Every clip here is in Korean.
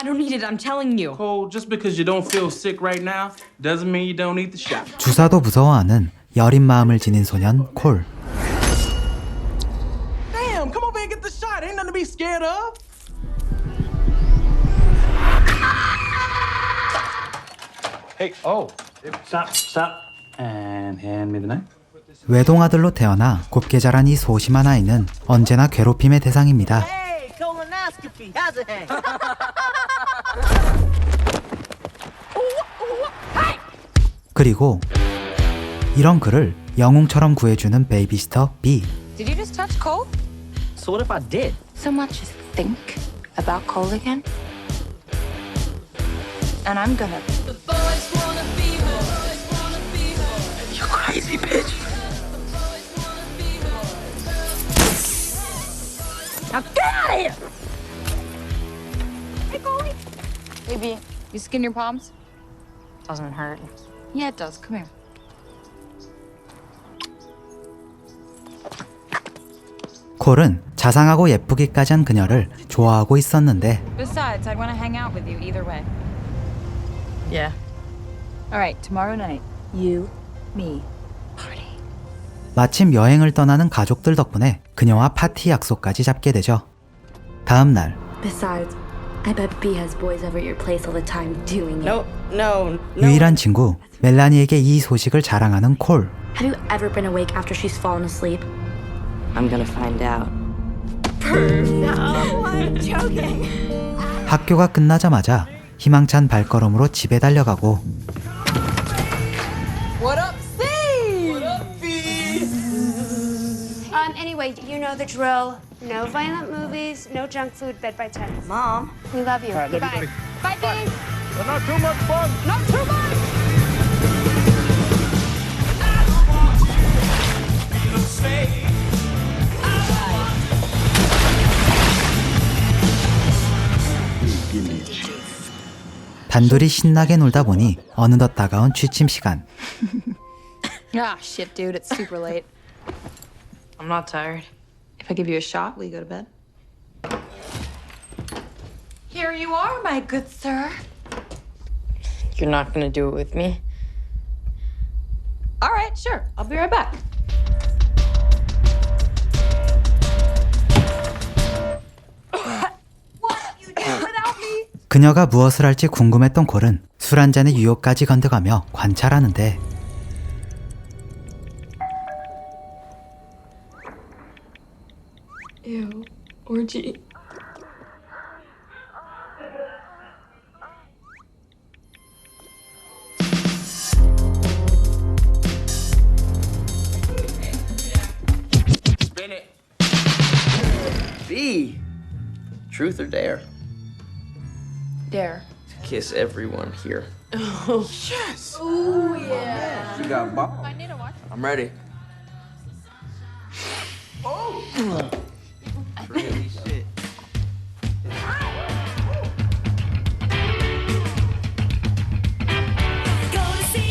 I don't need it, I'm telling you. Cole, just because you don't feel sick right now doesn't mean you don't need the shot. 주사도 무서워하는 여린 마음을 지닌 소년 콜. Damn, come over here and get the shot. Ain't nothing to be scared of. Hey, oh, stop, stop, and hand me the knife. 외동아들로 태어나 곱게 자란 이 소심한 아이는 언제나 괴롭힘의 대상입니다. Hey, colonoscopy. How's it hang? 그리고 이런 그를 영웅처럼 구해주는 베이비스터 B. Did you just touch Cole? So what if I did? So much as think about Cole again? And I'm gonna. You crazy bitch. Now get out of here! Baby, you skin your palms? Doesn't hurt. Yeah, it does. Come here. 콜은 자상하고 예쁘기까지 한 그녀를 좋아하고 있었는데 Besides, I'd want to hang out with you either way. Yeah. All right, tomorrow night, you, me, party. 마침 여행을 떠나는 가족들 덕분에 그녀와 파티 약속까지 잡게 되죠. 다음 날 Besides, I bet B has boys over at your place all the time doing it. No, no, no. 유일한 친구 멜라니에게 이 소식을 자랑하는 콜. Have you ever been awake after she's fallen asleep? I'm gonna find out. 학교가 끝나자마자 희망찬 발걸음으로 집에 달려가고 Um, anyway, you know the drill. No violent movies, no junk food, bed by 10. Mom. We love you. Goodbye. Bye, babe. not too much fun. Not too much. 단둘이 신나게 놀다 보니 어느덧 다가온 취침 시간. Ah, shit, dude, it's super late. I'm not tired. If I give you a shot, will you go to bed? Here you are, my good sir. You're not gonna do it with me? All right, sure. I'll be right back. 그녀가 무엇을 할지 궁금했던 콜은 술 한 잔의 유혹까지 건드가며 관찰하는데 orgy. Spin it. B. Truth or dare? Dare. Kiss everyone here. Yes. You got ball. I'm ready.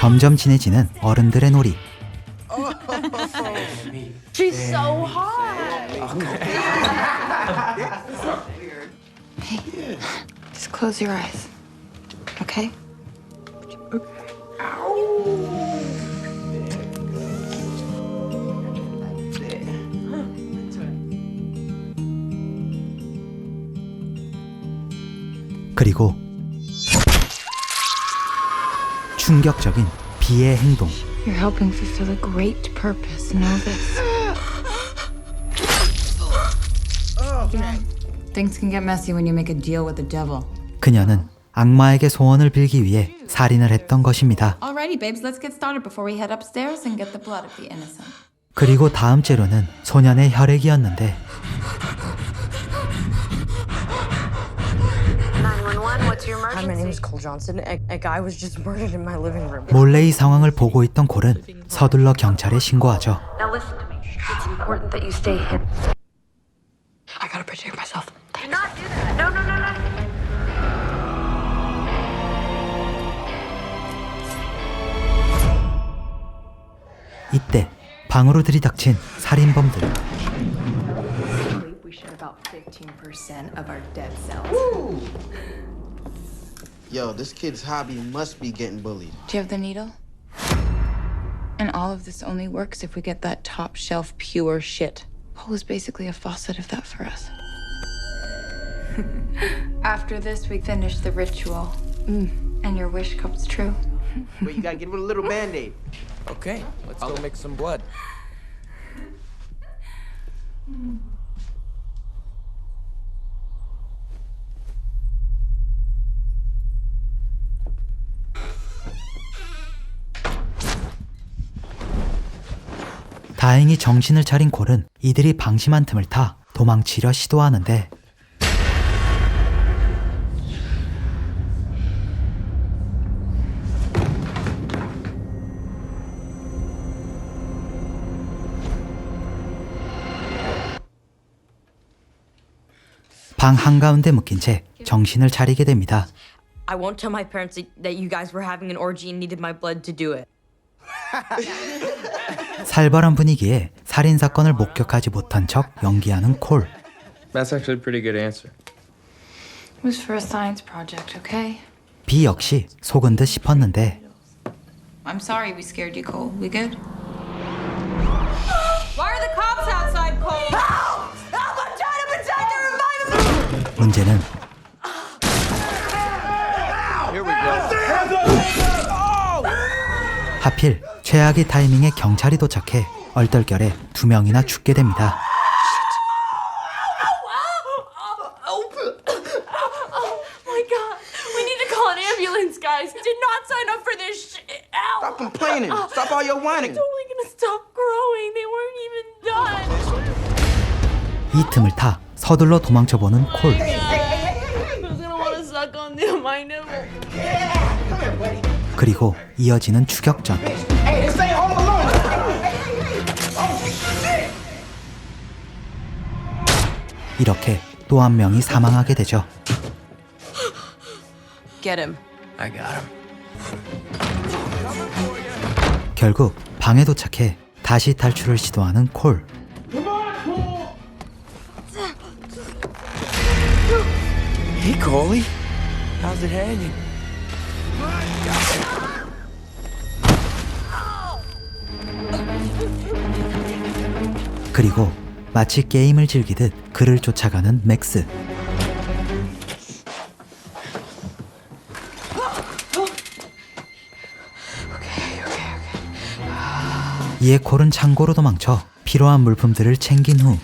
점점 친해지는 어른들의 놀이. Just close your eyes. Okay? 그리고 충격적인 비의 행동. You're helping fulfill a great purpose. Know this. Things can get messy when you make a deal with the devil. 그녀는 악마에게 소원을 빌기 위해 살인을 했던 것입니다. Alrighty, babes, let's get started before we head upstairs and get the blood of the innocent. 그리고 다음 재료는 소년의 혈액이었는데 Hi, my name is Cole Johnson. A, a guy was just murdered in my living room. 몰래 이 상황을 보고 있던 콜은 서둘러 경찰에 신고하죠. Now listen to me. It's important that you stay hidden. I gotta protect myself. Do not do that. No, no, no, no. 이때 방으로 들이닥친 살인범들. We share about 15% of our dead cells. Yo, this kid's hobby must be getting bullied. Do you have the needle? And all of this only works if we get that top shelf pure shit. Cole is basically a faucet of that for us. After this, we finish the ritual. Mm. And your wish comes true. But you gotta give him a little band-aid. Okay, let's go mix some blood. 다행히 정신을 차린 콜은 이들이 방심한 틈을 타 도망치려 시도하는데 방 한가운데 묶인 채 정신을 차리게 됩니다. I won't tell my parents that- that you guys were having an orgy and needed my blood to do it. 살벌한 분위기에 살인 사건을 목격하지 못한 척 연기하는 콜. That's actually a pretty good answer. It was for a science project, okay? 비 역시 속은 듯 싶었는데 I'm sorry we scared you, Cole. We good? Why are the cops outside, Cole? Help! Help! I'm trying to protect her and my 문제는 Here we go. 하필 최악의 타이밍에 경찰이 도착해 얼떨결에 두 명이나 죽게 됩니다. Oh. 이 틈을 타 서둘러 도망쳐보는 콜. 그리고 이어지는 추격전. 이렇게 또 한 명이 사망하게 되죠. Get him. I got him. 결국 방에 도착해 다시 탈출을 시도하는 콜. Hey, Coley. How's it hanging? 그리고 마치 게임을 즐기듯 그를 쫓아가는 맥스. 이에 콜은 창고로 도망쳐 필요한 물품들을 챙긴 후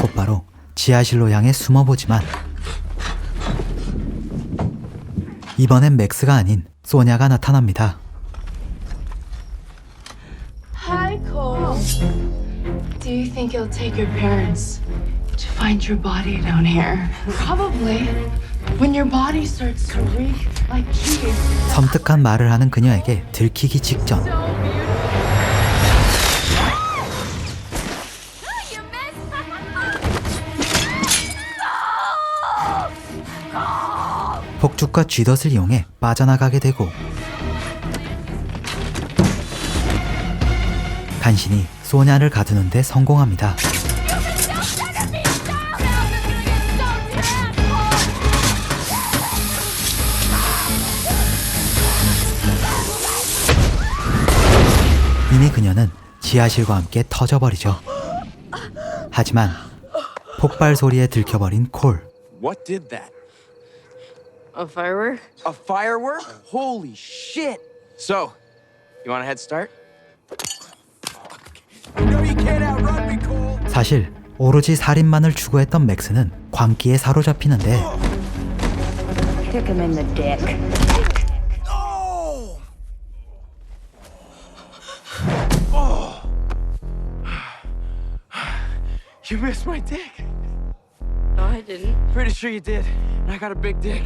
곧바로 지하실로 향해 숨어보지만 이번엔 맥스가 아닌 소냐가 나타납니다. Hi, Cole. Do you think it'll take your parents to find your body down here? Probably. When your body starts to reek like cheese. 섬뜩한 말을 하는 그녀에게 들키기 직전 폭죽과 쥐덫을 이용해 빠져나가게 되고 간신히 소냐를 가두는데 성공합니다. 이미 그녀는 지하실과 함께 터져버리죠. 하지만 폭발 소리에 들켜버린 콜. What did that? A firework? A firework? Holy shit. So, you want a head start? You know you can't outrun me, Cole. 사실 오로지 살인만을 추구했던 맥스는 광기에 사로잡히는데 Kick him in the dick. You missed my dick. No, I didn't. Pretty sure you did. And I got a big dick.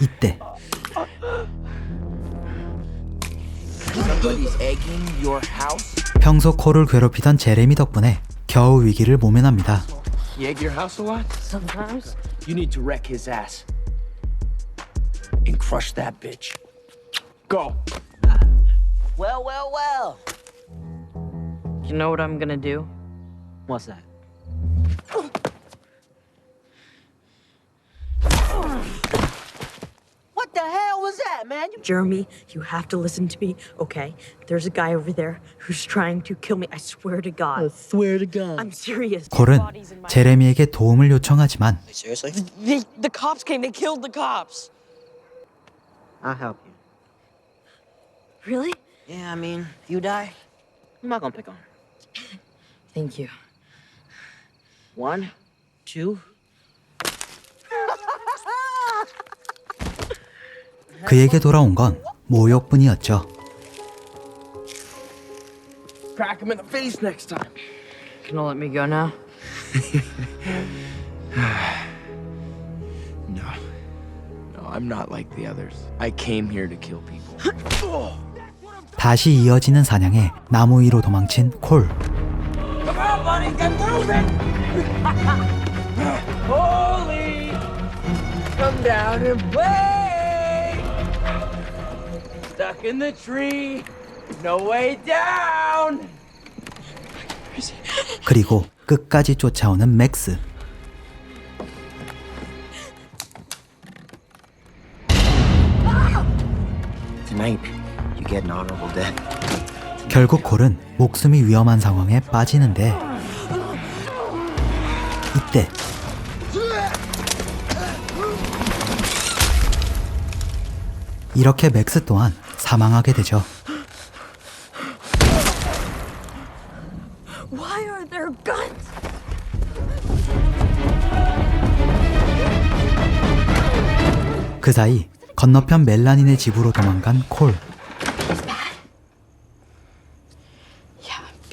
이때 Somebody's egging your house? 평소 콜을 괴롭히던 제레미 덕분에 겨우 위기를 모면합니다. You egg your house a lot? Sometimes. You need to wreck his ass. And crush that bitch. Go. Well, well, well. You know what I'm gonna do? What's that? What the hell was that, man? You Jeremy, you have to listen to me, okay? There's a guy over there who's trying to kill me. I swear to God. swear to God. I'm serious. 콜은 제레미에게 도움을 요청하지만 Seriously? The, the cops came. They killed the cops. I'll help you. Really? Yeah, I mean, if you die, I'm not gonna pick on. her. Thank you. One, two. 그에게 돌아온 건 모욕뿐이었죠. Crack him in the face next time. Gonna let me go now? No. No, I'm not like the others. I came here to kill people. 다시 이어지는 사냥에 나무 위로 도망친 콜. 그리고 끝까지 쫓아오는 맥스. 결국 콜은 목숨이 위험한 상황에 빠지는데 이때 이렇게 맥스 또한 사망하게 되죠. Why are there guns? 그 사이 건너편 멜라닌의 집으로 도망간 콜. Yeah, B is bad. Where's your dad? So is some Protestant.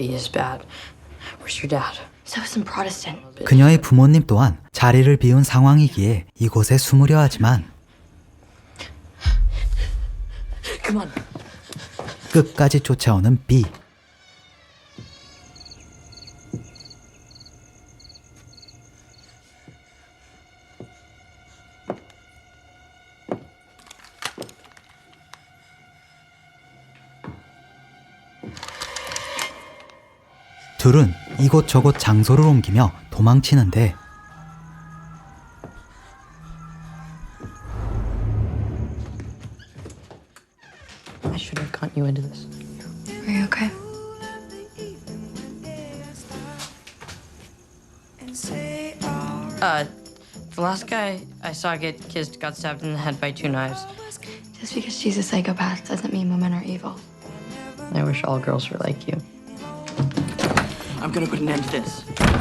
그녀의 부모님 또한 자리를 비운 상황이기에 이곳에 숨으려 하지만. 끝까지 쫓아오는 B. 이곳저곳 장소를 옮기며 도망치는데 I should have gotten you into this. Are you okay? Uh, the last guy I saw get kissed got stabbed in the head by two knives. Just because she's a psychopath doesn't mean women are evil. I wish all girls were like you.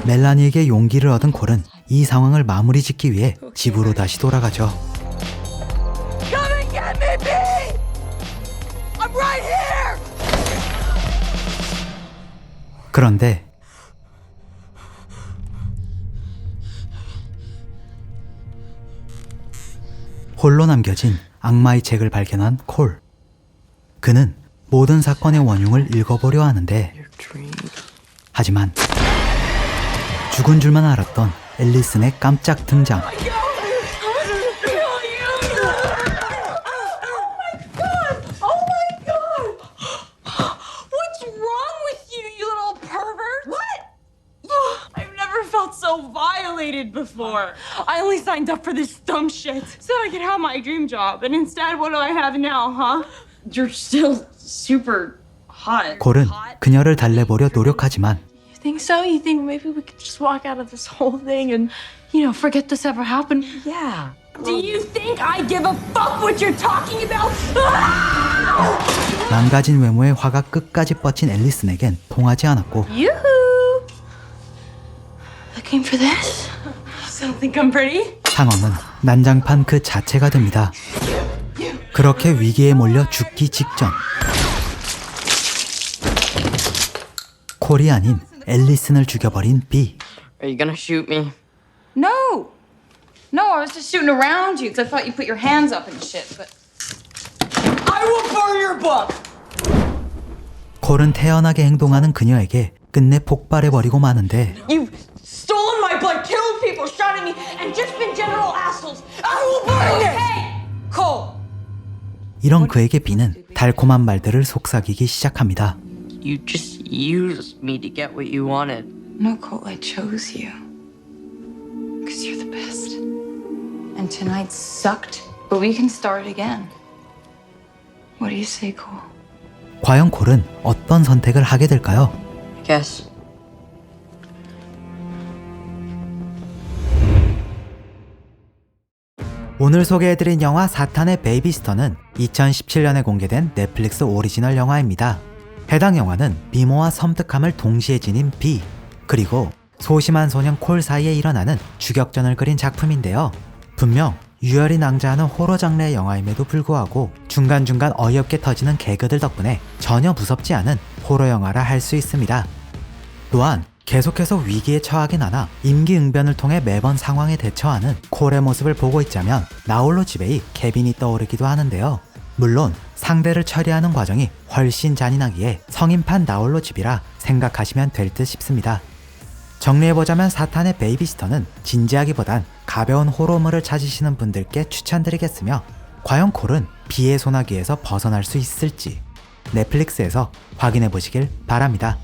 멜라니에게 용기를 얻은 콜은 이 상황을 마무리 짓기 위해 집으로 다시 돌아가죠. Come and get me, B! I'm right here! 그런데 홀로 남겨진 악마의 책을 발견한 콜. 그는 모든 사건의 원흉을 읽어보려 하는데 하지만 죽은 줄만 알았던 앨리슨의 깜짝 등장. What's wrong with you, you little pervert? What? I've never felt so violated before. I only signed up for this dumb shit so I could have my dream job. And instead, what do I have now, huh? You're still super hot. 콜은 그녀를 달래보려 노력하지만 think so? You think maybe we could just walk out of this whole thing and, you know, forget this ever happened? Yeah. Do you think I give a fuck what you're talking about? 망가진 외모에 화가 끝까지 뻗친 앨리슨에겐 통하지 않았고 Yoo-hoo! Looking for this? Still think I'm pretty? 상황은 난장판 그 자체가 됩니다. 그렇게 위기에 몰려 죽기 직전. 콜이 아닌 앨리슨을 죽여버린 B. Are you gonna shoot me? No! No, I was just shooting around you because I thought you put your hands up and shit, but. I will burn your book! 콜은 태연하게 행동하는 그녀에게 끝내 폭발해버리고 마는데 You've stolen my blood, killed people, shot at me, and just been general assholes. I will burn this! Hey! Cole! 이런 그에게 비는 달콤한 말들을 속삭이기 시작합니다. You just used me to get what you wanted. No, Cole, I chose you. Because you're the best. And tonight sucked, but we can start again. What do you say, Cole? 과연 콜은 어떤 선택을 하게 될까요? I guess. 오늘 소개해드린 영화 사탄의 베이비스터는 2017년에 공개된 넷플릭스 오리지널 영화입니다. 해당 영화는 미모와 섬뜩함을 동시에 지닌 비, 그리고 소심한 소년 콜 사이에 일어나는 주격전을 그린 작품인데요. 분명 유혈이 낭자하는 호러 장르의 영화임에도 불구하고 중간중간 어이없게 터지는 개그들 덕분에 전혀 무섭지 않은 호러 영화라 할 수 있습니다. 또한 계속해서 위기에 처하긴 하나 임기응변을 통해 매번 상황에 대처하는 콜의 모습을 보고 있자면 나홀로 집에이 케빈이 떠오르기도 하는데요. 물론 상대를 처리하는 과정이 훨씬 잔인하기에 성인판 나홀로 집이라 생각하시면 될 듯 싶습니다. 정리해보자면 사탄의 베이비스터는 진지하기보단 가벼운 호러물을 찾으시는 분들께 추천드리겠으며 과연 콜은 비의 소나기에서 벗어날 수 있을지 넷플릭스에서 확인해보시길 바랍니다.